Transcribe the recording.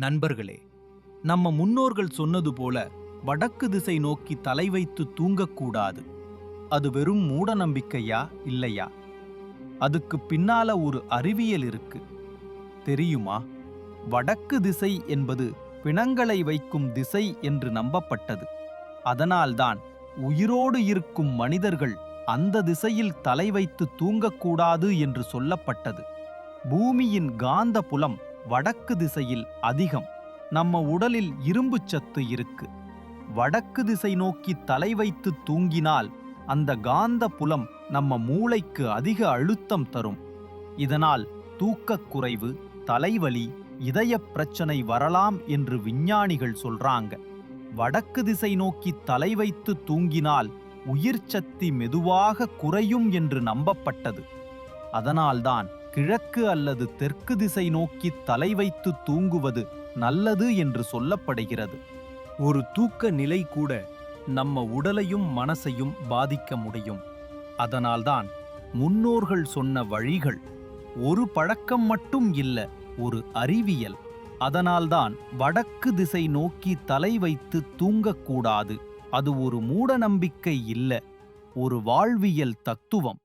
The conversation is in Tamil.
நண்பர்களே நம்ம முன்னோர்கள் சொன்னது போல வடக்கு திசை நோக்கி தலை வைத்து தூங்கக்கூடாது. அது வெறும் மூட நம்பிக்கையா இல்லையா? அதுக்கு பின்னால ஒரு அறிவியல் இருக்கு. தெரியுமா? வடக்கு திசை என்பது பிணங்களை வைக்கும் திசை என்று நம்பப்பட்டது. அதனால்தான் உயிரோடு இருக்கும் மனிதர்கள் அந்த திசையில் தலை வைத்து தூங்கக்கூடாது என்று சொல்லப்பட்டது. பூமியின் காந்த புலம் வடக்கு திசையில் அதிகம். நம்ம உடலில் இரும்புச் சத்து இருக்கு. வடக்கு திசை நோக்கி தலை வைத்து தூங்கினால் அந்த காந்த புலம் நம்ம மூளைக்கு அதிக அழுத்தம் தரும். இதனால் தூக்கக்குறைவு தலைவலி இதயப் பிரச்சனை வரலாம் என்று விஞ்ஞானிகள் சொல்றாங்க. வடக்கு திசை நோக்கி தலை வைத்து தூங்கினால் உயிர் சக்தி மெதுவாக குறையும் என்று நம்பப்பட்டது. அதனால்தான் கிழக்கு அல்லது தெற்கு திசை நோக்கி தலை வைத்து தூங்குவது நல்லது என்று சொல்லப்படுகிறது. ஒரு தூக்க நிலை கூட நம்ம உடலையும் மனசையும் பாதிக்க முடியும். அதனால்தான் முன்னோர்கள் சொன்ன வழிகள் ஒரு பழக்கம் மட்டும் இல்ல ஒரு அறிவியல். அதனால்தான் வடக்கு திசை நோக்கி தலை வைத்து தூங்கக்கூடாது. அது ஒரு மூடநம்பிக்கை இல்ல ஒரு வாழ்வியல் தத்துவம்.